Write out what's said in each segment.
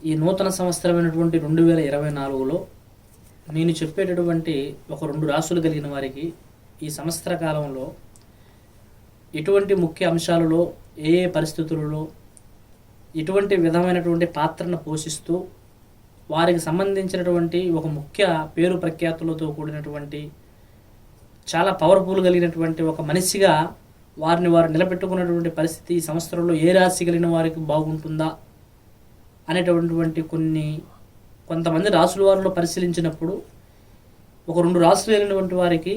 ఈ నూతన సంవత్సరమైనటువంటి రెండు వేల ఇరవై నాలుగులో నేను చెప్పేటటువంటి ఒక రెండు రాసులు కలిగిన వారికి ఈ సంవత్సర కాలంలో ఎటువంటి ముఖ్య అంశాలలో ఏ ఏ పరిస్థితులలో ఎటువంటి విధమైనటువంటి పాత్రను పోషిస్తూ వారికి సంబంధించినటువంటి ఒక ముఖ్య పేరు ప్రఖ్యాతులతో కూడినటువంటి చాలా పవర్ఫుల్ కలిగినటువంటి ఒక మనిషిగా వారిని వారు నిలబెట్టుకున్నటువంటి పరిస్థితి ఈ సంవత్సరంలో ఏ రాశి కలిగిన వారికి బాగుంటుందా? అనేటటువంటి కొన్ని కొంతమంది రాసుల వారిలో పరిశీలించినప్పుడు ఒక రెండు రాసులు కలిగినటువంటి వారికి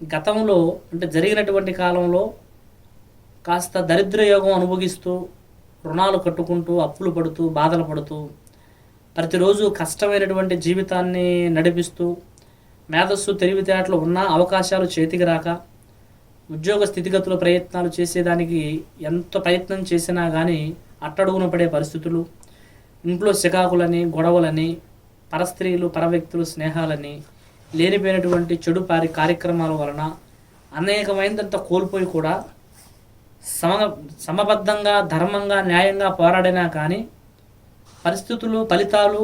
గతంలో అంటే జరిగినటువంటి కాలంలో కాస్త దరిద్ర యోగం అనుభవిస్తూ రుణాలు కట్టుకుంటూ అప్పులు పడుతూ బాధలు పడుతూ ప్రతిరోజు కష్టమైనటువంటి జీవితాన్ని నడిపిస్తూ మేధస్సు తెలివితేటలు ఉన్న అవకాశాలు చేతికి రాక ఉద్యోగ స్థితిగతుల ప్రయత్నాలు చేసేదానికి ఎంత ప్రయత్నం చేసినా కానీ అట్టడుగున పడే పరిస్థితులు ఇంట్లో చికాకులని గొడవలని పరస్త్రీలు పరవ్యక్తులు స్నేహాలని లేనిపోయినటువంటి చెడు పారి కార్యక్రమాల వలన అనేకమైనంత కోల్పోయి కూడా సమ సమబద్ధంగా ధర్మంగా న్యాయంగా పోరాడినా కానీ పరిస్థితులు ఫలితాలు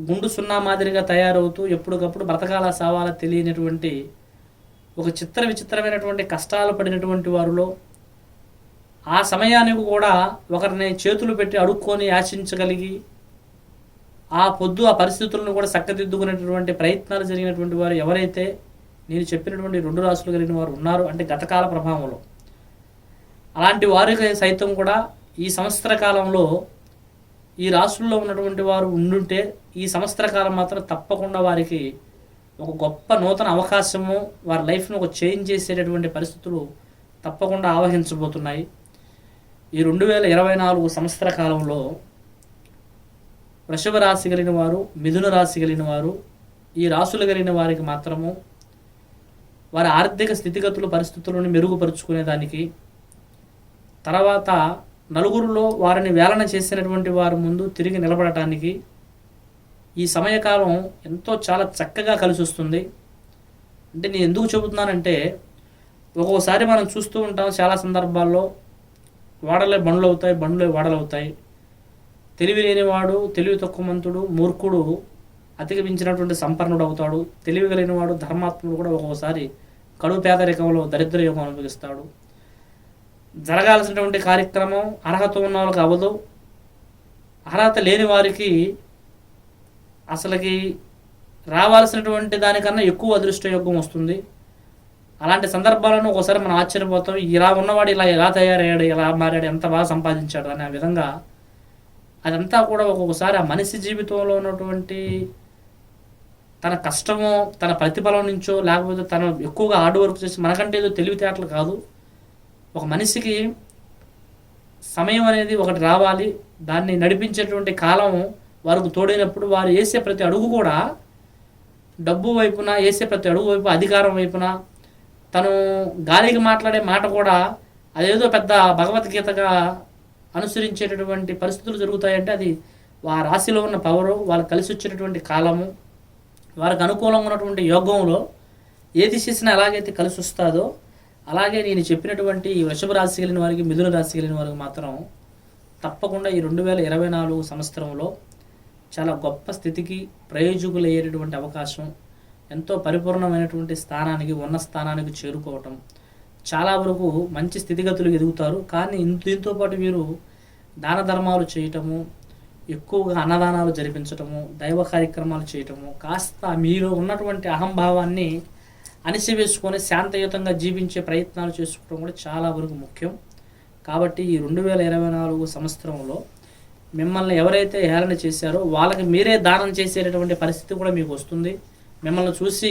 గుండు సున్నా మాదిరిగా తయారవుతూ ఎప్పటికప్పుడు బ్రతకాల సావాల తెలియనటువంటి ఒక చిత్ర విచిత్రమైనటువంటి కష్టాలు పడినటువంటి వారిలో ఆ సమయానికి కూడా ఒకరిని చేతులు పెట్టి అడుక్కొని ఆశించగలిగి ఆ పొద్దు ఆ పరిస్థితులను కూడా చక్కదిద్దుకునేటటువంటి ప్రయత్నాలు జరిగినటువంటి వారు ఎవరైతే నేను చెప్పినటువంటి రెండు రాసులు కలిగిన వారు ఉన్నారు అంటే గతకాల ప్రభావంలో. అలాంటి వారికి సైతం కూడా ఈ సంవత్సర కాలంలో ఈ రాష్ట్రంలో ఉన్నటువంటి వారు ఉండుంటే ఈ సంవత్సర కాలం మాత్రం తప్పకుండా వారికి ఒక గొప్ప నూతన అవకాశము వారి లైఫ్ను ఒక చేంజ్ చేసేటటువంటి పరిస్థితులు తప్పకుండా ఆవహించబోతున్నాయి. ఈ రెండు వేల ఇరవై నాలుగు సంవత్సర కాలంలో వృషభ రాశి కలిగిన వారు మిథున రాశి కలిగిన వారు ఈ రాశులు కలిగిన వారికి మాత్రము వారి ఆర్థిక స్థితిగతులు పరిస్థితులను మెరుగుపరుచుకునేదానికి తర్వాత నలుగురిలో వారిని వేలన చేసినటువంటి వారి ముందు తిరిగి నిలబడటానికి ఈ సమయకాలం ఎంతో చాలా చక్కగా కలిసి వస్తుంది అంటే నేను ఎందుకు చెబుతున్నానంటే ఒక్కొక్కసారి మనం చూస్తూ ఉంటాం చాలా సందర్భాల్లో వాడలే బండ్లు అవుతాయి బండ్లే వాడలు అవుతాయి తెలివి లేనివాడు తెలివి తక్కువమంతుడు మూర్ఖుడు అతిగమించినటువంటి సంపన్నుడు అవుతాడు. తెలివి కలిగినవాడు ధర్మాత్ముడు కూడా ఒక్కోసారి కడుపు పేదరికంలో దరిద్ర యోగం అనుభవిస్తాడు. జరగాల్సినటువంటి కార్యక్రమం అర్హత ఉన్న వాళ్ళకి అవ్వదు. అర్హత లేని వారికి అసలుకి రావాల్సినటువంటి దానికన్నా ఎక్కువ అదృష్ట యోగం వస్తుంది. అలాంటి సందర్భాలను ఒకసారి మనం ఆశ్చర్యపోతాం. ఇలా ఉన్నవాడు ఇలా ఎలా తయారయ్యాడు ఎలా మారాడు ఎంత బాగా సంపాదించాడు అనే విధంగా అదంతా కూడా ఒక్కొక్కసారి ఆ మనిషి జీవితంలో ఉన్నటువంటి తన కష్టమో తన ప్రతిఫలం నుంచో లేకపోతే తను ఎక్కువగా హార్డ్ వర్క్ చేసి మనకంటే ఏదో తెలివితేటలు కాదు. ఒక మనిషికి సమయం అనేది ఒకటి రావాలి. దాన్ని నడిపించేటువంటి కాలం వారికి తోడైనప్పుడు వారు వేసే ప్రతి అడుగు కూడా డబ్బు వైపున వేసే ప్రతి అడుగు వైపు అధికారం వైపున తను గాలికి మాట్లాడే మాట కూడా అదేదో పెద్ద భగవద్గీతగా అనుసరించేటటువంటి పరిస్థితులు జరుగుతాయంటే అది ఆ రాశిలో ఉన్న పవరు వాళ్ళకి కలిసి వచ్చేటటువంటి కాలము వారికి అనుకూలంగా ఉన్నటువంటి యోగంలో ఏది చేసినా ఎలాగైతే కలిసి వస్తుందో అలాగే నేను చెప్పినటువంటి ఈ వృషభ రాశి కలిగిన వారికి మిథున రాశి కలిగిన వారికి మాత్రం తప్పకుండా ఈ రెండు వేల ఇరవై నాలుగు సంవత్సరంలో చాలా గొప్ప స్థితికి ప్రయోజకులు అయ్యేటటువంటి అవకాశం ఎంతో పరిపూర్ణమైనటువంటి స్థానానికి ఉన్న స్థానానికి చేరుకోవటం చాలా వరకు మంచి స్థితిగతులు ఎదుగుతారు. కానీ దీంతో పాటు వీరు దాన ధర్మాలు చేయటము ఎక్కువగా అన్నదానాలు జరిపించటము దైవ కార్యక్రమాలు చేయటము కాస్త మీరు ఉన్నటువంటి అహంభావాన్ని అణిసివేసుకొని శాంతయుతంగా జీవించే ప్రయత్నాలు చేసుకోవడం కూడా చాలా వరకు ముఖ్యం. కాబట్టి ఈ రెండు వేల ఇరవై నాలుగు సంవత్సరంలో మిమ్మల్ని ఎవరైతే హేళన చేశారో వాళ్ళకి మీరే దానం చేసేటటువంటి పరిస్థితి కూడా మీకు వస్తుంది. మిమ్మల్ని చూసి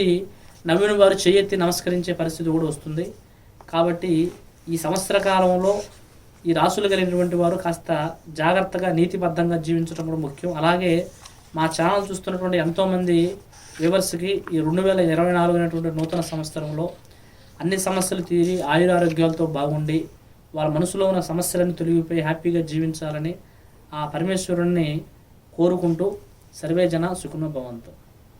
నవ్విన వారు చేయెత్తి నమస్కరించే పరిస్థితి కూడా వస్తుంది. కాబట్టి ఈ సంవత్సర కాలంలో ఈ రాసులు కలిగినటువంటి వారు కాస్త జాగ్రత్తగా నీతిబద్ధంగా జీవించడం కూడా ముఖ్యం. అలాగే మా ఛానల్ చూస్తున్నటువంటి ఎంతోమంది వ్యూవర్స్కి ఈ రెండు వేల ఇరవై నాలుగు అనేటువంటి నూతన సంవత్సరంలో అన్ని సమస్యలు తీరి ఆయురారోగ్యాలతో బాగుండి వాళ్ళ మనసులో ఉన్న సమస్యలను తొలగిపోయి హ్యాపీగా జీవించాలని ఆ పరమేశ్వరుణ్ణి కోరుకుంటూ సర్వే జన సుఖమ భవంతు.